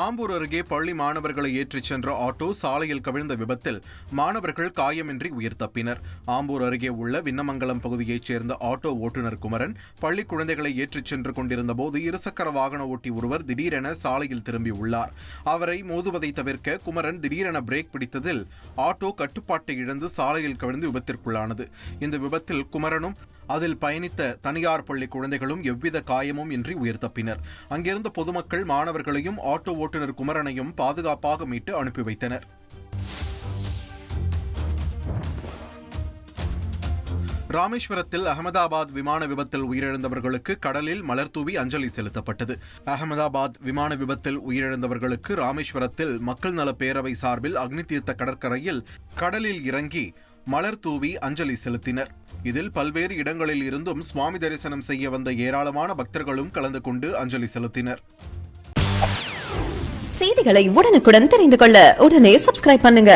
ஆம்பூர் அருகே பள்ளி மாணவர்களை ஏற்றிச் சென்ற ஆட்டோ சாலையில் கவிழ்ந்த விபத்தில் மாணவர்கள் காயமின்றி உயிர் தப்பினர். ஆம்பூர் அருகே உள்ள விண்ணமங்கலம் பகுதியைச் சேர்ந்த ஆட்டோ ஓட்டுநர் குமரன் பள்ளி குழந்தைகளை ஏற்றிச் சென்று கொண்டிருந்த போது இருசக்கர வாகன ஓட்டி ஒருவர் திடீரென சாலையில் திரும்பியுள்ளார் அவரை மோதுவதை தவிர்க்க குமரன் திடீரென பிரேக் பிடித்ததில் ஆட்டோ கட்டுப்பாட்டை இழந்து சாலையில் கவிழ்ந்து விபத்திற்குள்ளானது. இந்த விபத்தில் குமரனும் அதில் பயணித்த தனியார் பள்ளி குழந்தைகளும் எவ்வித காயமும் இன்றி உயிர் தப்பினர். அங்கிருந்த பொதுமக்கள் மாணவர்களையும் ஆட்டோ ஓட்டுநர் குமரனையும் பாதுகாப்பாக மீட்டு அனுப்பி வைத்தனர். ராமேஸ்வரத்தில் அகமதாபாத் விமான விபத்தில் உயிரிழந்தவர்களுக்கு கடலில் மலர்தூவி அஞ்சலி செலுத்தப்பட்டது. அகமதாபாத் விமான விபத்தில் உயிரிழந்தவர்களுக்கு ராமேஸ்வரத்தில் மக்கள் நல பேரவை சார்பில் அக்னி தீர்த்த கடற்கரையில் கடலில் இறங்கி மலர் தூவி அஞ்சலி செலுத்தினர். இதில் பல்வேறு இடங்களில் இருந்தும் சுவாமி தரிசனம் செய்ய வந்த ஏராளமான பக்தர்களும் கலந்து கொண்டு அஞ்சலி செலுத்தினர். செய்திகளை உடனுக்குடன் தெரிந்து கொள்ள உடனே சப்ஸ்கிரைப் பண்ணுங்க.